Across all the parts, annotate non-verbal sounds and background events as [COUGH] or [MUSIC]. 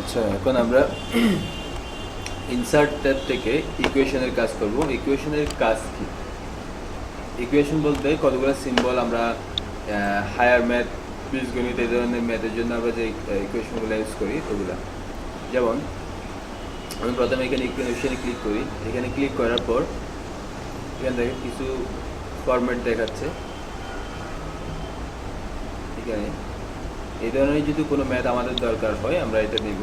আচ্ছা এখন আমরা ইনসার্ট ট্যাব থেকে ইকুয়েশনের কাজ করব। ইকুয়েশনের কাজ কি? ইকুয়েশন বলতে কতগুলো সিম্বল আমরা হায়ার ম্যাথ বীজগণিত এই ধরনের ম্যাথের জন্য আমরা যে ইকুয়েশনগুলো ইউজ করি, ওগুলো। যেমন, আমি প্রথমে এখানে ইকুয়েশনে ক্লিক করি। এখানে ক্লিক করার পর, এখান থেকে কিছু ফরম্যাট দেখাচ্ছে। এখানে এই ধরনের যদি কোনো ম্যাথ আমাদের দরকার হয়, আমরা এটা নিব।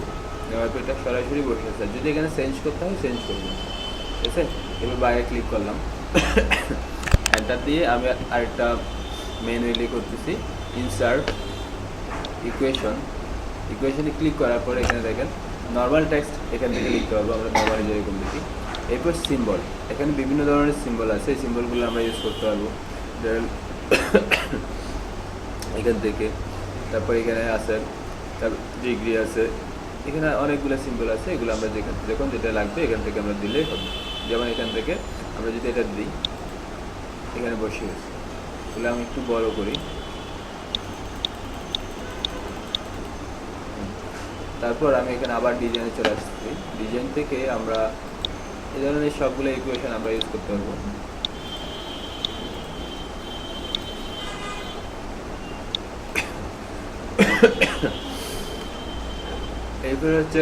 নেওয়ার পর এটা সরাসরি বসে আছে। যদি এখানে চেঞ্জ করতে হয় চেঞ্জ করব ঠিক আছে? এবার বাইরে ক্লিক করলাম। এন্টার দিয়ে আমি আরেকটা ম্যানুয়ালি করতেছি। ইনসার্ট ইকুয়েশন ইকুয়েশনে ক্লিক করার পর এখানে দেখেন নর্মাল টেক্সট এখান থেকে লিখতে পারব, আমরা নর্মালি যেরকম লিখি। এরপর সিম্বল এখানে বিভিন্ন ধরনের সিম্বল আছে। সিম্বলগুলো আমরা ইউজ করতে পারব। [COUGHS] এখান থেকে তারপর এখানে আছে তারপর ডিগ্রি আছে, এখানে অনেকগুলো সিম্বল আছে, এগুলো আমরা যেখান যখন যেটা লাগবে এখান থেকে আমরা দিলেই হবে। যেমন এখান থেকে আমরা যদি এটা দিই, এখানে বসে গেছে তাহলে আমি একটু বড় করি। তারপর আমি এখানে আবার ডিজাইনে চলে আসছি। ডিজাইন থেকে আমরা এই ধরনের সবগুলো ইকুয়েশন আমরা ইউজ করতে পারব। [COUGHS] এরপরে হচ্ছে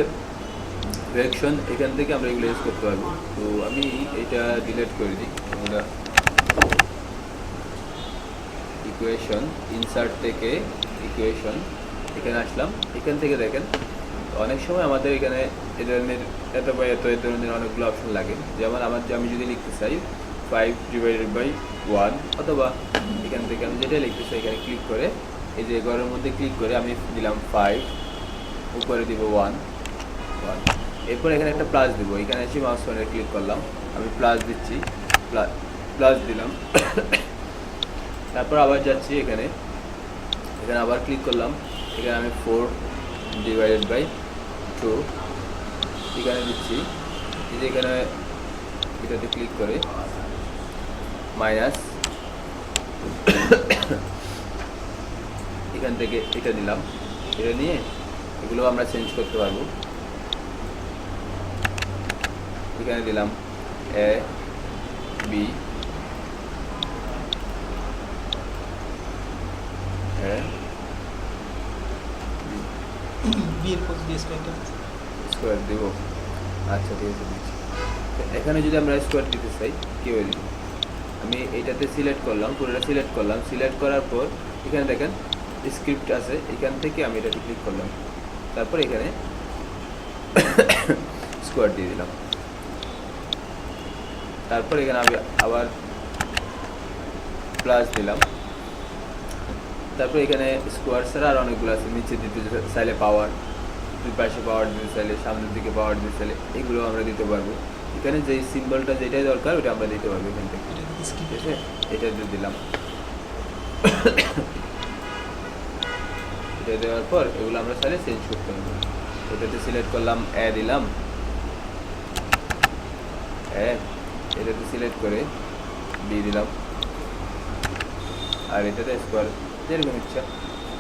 রিয়াকশন এখান থেকে আমরা এগুলো ইউজ করতে পারব। তো আমি এটা ডিলিট করে দিই। আমরা ইকুয়েশন ইনসার্ট থেকে ইকুয়েশন এখানে আসলাম। এখান থেকে দেখেন, অনেক সময় আমাদের এখানে এ ধরনের, এত বা এত এ ধরনের অনেকগুলো অপশন লাগে। যেমন আমার আমি যদি লিখতে চাই ফাইভ ডিভাইডেড বাই ওয়ান অথবা এখান থেকে আমি যেটা লিখতে চাই, এখানে ক্লিক করে এই যে ঘরের মধ্যে ক্লিক করে আমি দিলাম ফাইভ উপরে দিব ওয়ান ওয়ান এরপর এখানে একটা প্লাস দিব, এখানে এসে মাউস পয়েন্টার ক্লিক করলাম, আমি প্লাস দিচ্ছি প্লাস দিলাম। তারপর আবার যাচ্ছি এখানে এখানে আবার ক্লিক করলাম, এখানে আমি ফোর ডিভাইডেড বাই টু এখানে দিচ্ছি, এই যে এখানে এটাতে ক্লিক করে মাইনাস এখান থেকে এটা দিলাম এটা নিয়ে এগুলো আমরা চেঞ্জ করতে পারব। এখানে দিলাম এ বি স্কোয়ার দেবো। আচ্ছা ঠিক আছে দিচ্ছি। এখানে যদি আমরা স্কোয়ার দিতে চাই দিব আমি এইটাতে সিলেক্ট করলাম পুরোটা সিলেক্ট করলাম। সিলেক্ট করার পর এখানে দেখেন স্ক্রিপ্ট আছে এখান থেকে আমি এটাতে ক্লিক করলাম। তারপর এখানে স্কোয়ার দিয়ে দিলাম। তারপর এখানে আমি আবার প্লাস দিলাম। তারপর এখানে স্কোয়ার ছাড়া আর অনেকগুলো আছে নিচে দিতে চাইলে পাওয়ার দুই পাশে পাওয়ার দিতে চাইলে সামনের দিকে পাওয়ার দিতে চাইলে এগুলো আমরা দিতে পারব। এখানে যে সিম্বলটা যেটাই দরকার ওটা আমরা দিতে পারব এখান থেকে। এটা ঠিক আছে? এটা দিয়ে দিলাম। এটা দেওয়ার পর এগুলো আমরা চাইলে চেঞ্জ করতে পারব এটাতে সিলেক্ট করলাম এ দিলাম এ এটাতে সিলেক্ট করে বি দিলাম। আর এটাতে স্কোয়ার যেরকম ইচ্ছা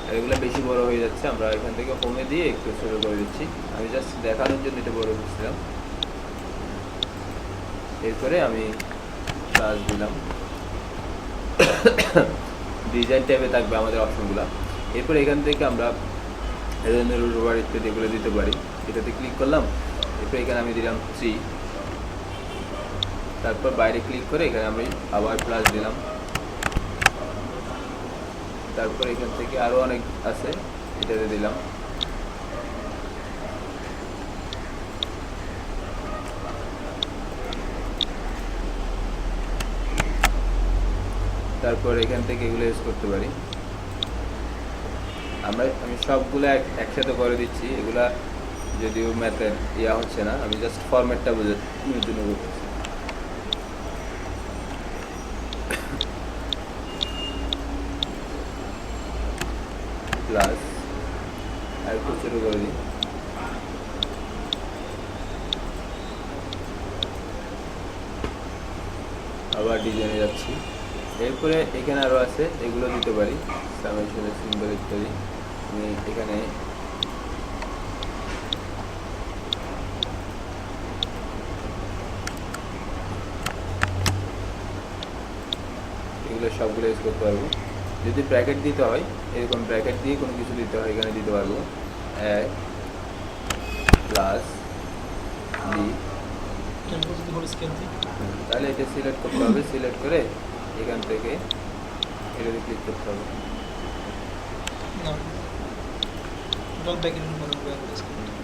আর এগুলো বেশি বড় হয়ে যাচ্ছে, আমরা এখান থেকে হোমে দিয়ে একটু ছোটো করে দিচ্ছি। আমি জাস্ট দেখানোর জন্য এটা বড় করছিলাম। এরপরে আমি প্লাস দিলাম। [COUGHS] ডিজাইন ট্যাবে থাকবে আমাদের অপশনগুলো এরপর এখান থেকে আমরা রোবার ইত্যাদি এগুলো দিতে পারি, এটাতে ক্লিক করলাম। এরপর এখানে আমি দিলাম থ্রি তারপর বাইরে ক্লিক করে এখানে আমি আবার প্লাস দিলাম। তারপর এখান থেকে আরও অনেক আছে, এটাতে দিলাম। তারপর এখান থেকে এগুলো ইউজ করতে পারি। আমরা, আমি সবগুলো একসাথে করে দিচ্ছি, এগুলা যদিও ম্যাথের ইয়া হচ্ছে না, আমি জাস্ট ফরম্যাটটা বোঝানোর জন্য করতেছি করে। আবার ডিজাইনে যাচ্ছি। এরপরে এখানে আরও আছে এগুলো দিতে পারি। সামেশনের সিম্বল ইত্যাদি আমি এখানে এগুলো সবগুলো ইউজ করতে পারব। যদি ব্র্যাকেট দিতে হয় এরকম ব্র্যাকেট দিয়ে কোনো কিছু দিতে হয় এখানে দিতে পারব। এক প্লাস তাহলে এটা সিলেক্ট করতে হবে। সিলেক্ট করে এখান থেকে এটাতে ক্লিক করতে হবে।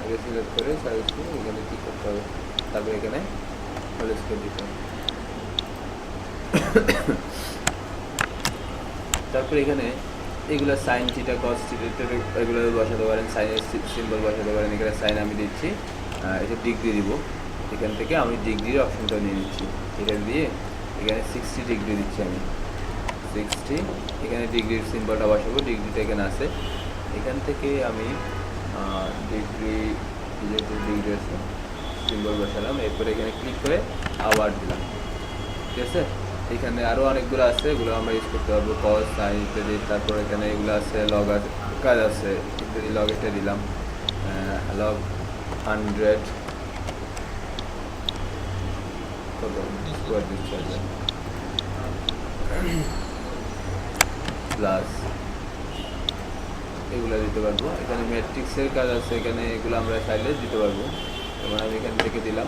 আগে সিলেক্ট করে সার্ভিসকে এখানে ক্লিক করতে হবে। তারপরে এখানে দিতে হবে। তারপরে এখানে এগুলো সাইন থিটা কস থিটা এগুলো বসাতে পারেন সাইনের সিম্বল বসাতে পারেন এখানে সাইন আমি দিচ্ছি। এটা ডিগ্রি দিব। এখান থেকে আমি ডিগ্রির অপশনটা নিয়ে নিচ্ছি। এটা দিয়ে এখানে সিক্সটি ডিগ্রি দিচ্ছি আমি। সিক্সটি এখানে ডিগ্রির সিম্বলটা বসাবো ডিগ্রিটা এখানে আছে। এখান থেকে আমি ডিগ্রি যেহেতু ডিগ্রি আছে সিম্বল বসালাম। এরপরে এখানে ক্লিক করে আবার দিলাম। ঠিক আছে? এখানে আরও অনেকগুলো আছে, এগুলো আমরা ইউজ করতে পারব। কস সাইন ইত্যাদি। তারপর এখানে এগুলো আছে লগ কাজ আছে। ইত্যাদি লগ এটা দিলাম। লগ হান্ড্রেড প্লাস এগুলো দিতে পারব। এখানে ম্যাট্রিক্সের কাজ আছে, এখানে এগুলো আমরা চাইলে দিতে পারব। যেমন আমি এখান থেকে দিলাম।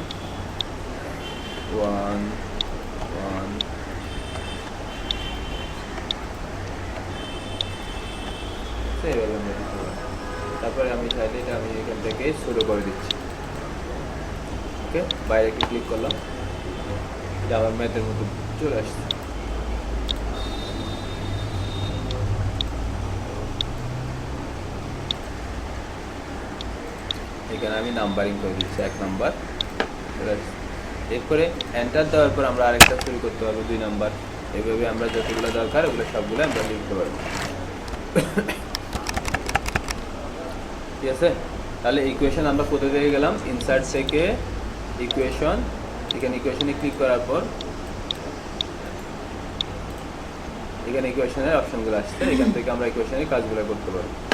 ওয়ান ওয়ান তারপরে আমি চাইলে আমি এখান থেকে শুরু করে দিচ্ছি। ওকে বাইরে ক্লিক করলাম? আমার ম্যাথের মতো চলে আসছে এখানে আমি নাম্বারিং করে দিচ্ছি এক নাম্বার এরপরে এন্টার দেওয়ার পর আমরা আরেকটা শুরু করতে পারব দুই নাম্বার এভাবে আমরা যতগুলো দরকার ওগুলো সবগুলো আমরা লিখতে পারব ঠিক আছে তাহলে ইকুয়েশন আমরা কোথায় থেকে গেলাম ইনসার্ট থেকে ইকুয়েশন এখানে ইকুয়েশনে ক্লিক করার পর, এখানে ইকুয়েশনের অপশনগুলো আসছে, এখান থেকে আমরা ইকুয়েশনের কাজগুলো করতে পারব।